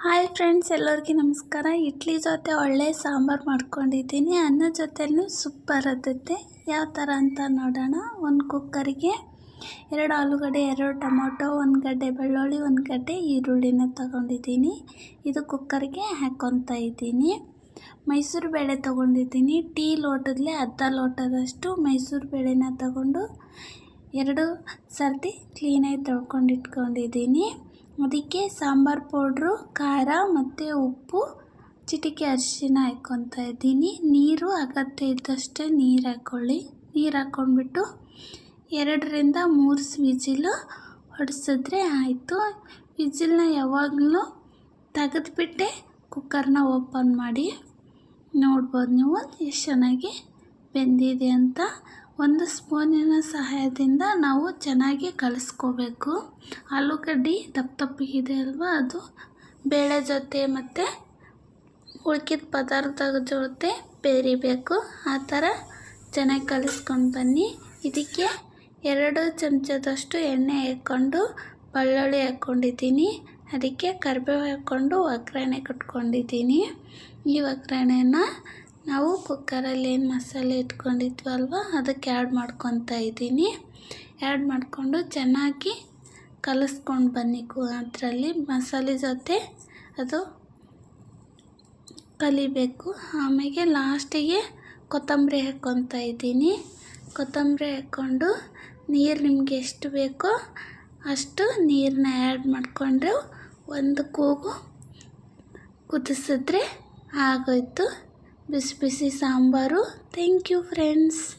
Hi friends, ಎಲ್ಲರಿಗೂ ನಮಸ್ಕಾರ. ಇಡ್ಲಿ ಜೊತೆ ಒಳ್ಳೆ ಸಾಂಬಾರು ಮಾಡ್ಕೊಂಡಿದ್ದೀನಿ. ಅನ್ನ ಜೊತೆಲೂ ಸೂಪರ್ ಅದತ್ತೆ ಯಾವ ಥರ ಅಂತ ನೋಡೋಣ. ಒಂದು ಕುಕ್ಕರಿಗೆ ಎರಡು ಆಲೂಗಡ್ಡೆ, ಎರಡು ಟೊಮೊಟೊ, ಒಂದು ಗಡ್ಡೆ ಬೆಳ್ಳುಳ್ಳಿ, ಒಂದು ಗಡ್ಡೆ ಈರುಳ್ಳಿನ ತಗೊಂಡಿದ್ದೀನಿ. ಇದು ಕುಕ್ಕರಿಗೆ ಹಾಕ್ಕೊತಾ ಇದ್ದೀನಿ. ಮೈಸೂರು ಬೇಳೆ ತೊಗೊಂಡಿದ್ದೀನಿ. ಟೀ ಲೋಟದಲ್ಲೇ, ಅರ್ಧ ಲೋಟದಷ್ಟು ಮೈಸೂರು ಬೇಳೆನ ತಗೊಂಡು ಎರಡು ಸರ್ತಿ ಕ್ಲೀನಾಗಿ ತೊಳ್ಕೊಂಡು ಇಟ್ಕೊಂಡಿದ್ದೀನಿ. ಅದಕ್ಕೆ ಸಾಂಬಾರು ಪೌಡ್ರು, ಖಾರ ಮತ್ತು ಉಪ್ಪು, ಚಿಟಿಕೆ ಅರಿಶಿನ ಹಾಕ್ಕೊತಾ ಇದ್ದೀನಿ. ನೀರು ಅಗತ್ಯ ಇದ್ದಷ್ಟೇ ನೀರು ಹಾಕ್ಕೊಳ್ಳಿ ನೀರು ಹಾಕ್ಕೊಂಡ್ಬಿಟ್ಟು ಎರಡರಿಂದ ಮೂರು ವಿಜಿಲು ಹೊಡೆಸಿದ್ರೆ ಆಯಿತು. ವಿಜಿಲ್ನ ಯಾವಾಗಲೂ ತೆಗೆದುಬಿಟ್ಟೆ ಕುಕ್ಕರ್ನ ಓಪನ್ ಮಾಡಿ ನೋಡ್ಬೋದು ನೀವು. ಎಷ್ಟು ಚೆನ್ನಾಗಿ ಬೆಂದಿದೆ ಅಂತ ಒಂದು ಸ್ಪೂನಿನ ಸಹಾಯದಿಂದ ನಾವು ಚೆನ್ನಾಗಿ ಕಲಿಸ್ಕೋಬೇಕು. ಆಲೂಗಡ್ಡೆ ದಪ್ಪ ದಪ್ಪಗಿದೆ ಅಲ್ವಾ? ಅದು ಬೇಳೆ ಜೊತೆ ಮತ್ತು ಉಳ್ಕಿದ ಪದಾರ್ಥದ ಜೊತೆ ಬೇರಿಬೇಕು. ಆ ಥರ ಚೆನ್ನಾಗಿ ಕಲಿಸ್ಕೊಂಡು ಬನ್ನಿ. ಇದಕ್ಕೆ ಎರಡು ಚಮಚದಷ್ಟು ಎಣ್ಣೆ ಹಾಕ್ಕೊಂಡು ಬೆಳ್ಳುಳ್ಳಿ ಹಾಕ್ಕೊಂಡಿದ್ದೀನಿ. ಅದಕ್ಕೆ ಕರಿಬೇವು ಹಾಕ್ಕೊಂಡು ಒಗ್ಗರಣೆ ಕಟ್ಕೊಂಡಿದ್ದೀನಿ. ಈ ಒಗ್ಗರಣೆನ ನಾವು ಕುಕ್ಕರಲ್ಲಿ ಏನು ಮಸಾಲೆ ಇಟ್ಕೊಂಡಿದ್ವಲ್ವ ಅದಕ್ಕೆ ಆ್ಯಡ್ ಮಾಡ್ಕೊತಾ ಇದ್ದೀನಿ. ಆ್ಯಡ್ ಮಾಡಿಕೊಂಡು ಚೆನ್ನಾಗಿ ಕಲಸ್ಕೊಂಡು ಬನ್ನಿ ಕು ಅದರಲ್ಲಿ. ಮಸಾಲೆ ಜೊತೆ ಅದು ಕಲಿಬೇಕು. ಆಮೇಲೆ ಲಾಸ್ಟಿಗೆ ಕೊತ್ತಂಬರಿ ಹಾಕ್ಕೊತಾ ಇದ್ದೀನಿ. ಕೊತ್ತಂಬರಿ ಹಾಕ್ಕೊಂಡು ನೀರು ನಿಮಗೆ ಎಷ್ಟು ಬೇಕೋ ಅಷ್ಟು ನೀರನ್ನ ಆ್ಯಡ್ ಮಾಡಿಕೊಂಡ್ರೆ ಒಂದು ಕೂಗು ಕುದಿಸಿದ್ರೆ ಆಗೋಯ್ತು. ಬಿಸಿ ಬಿಸಿ ಸಾಂಬಾರು. Thank you friends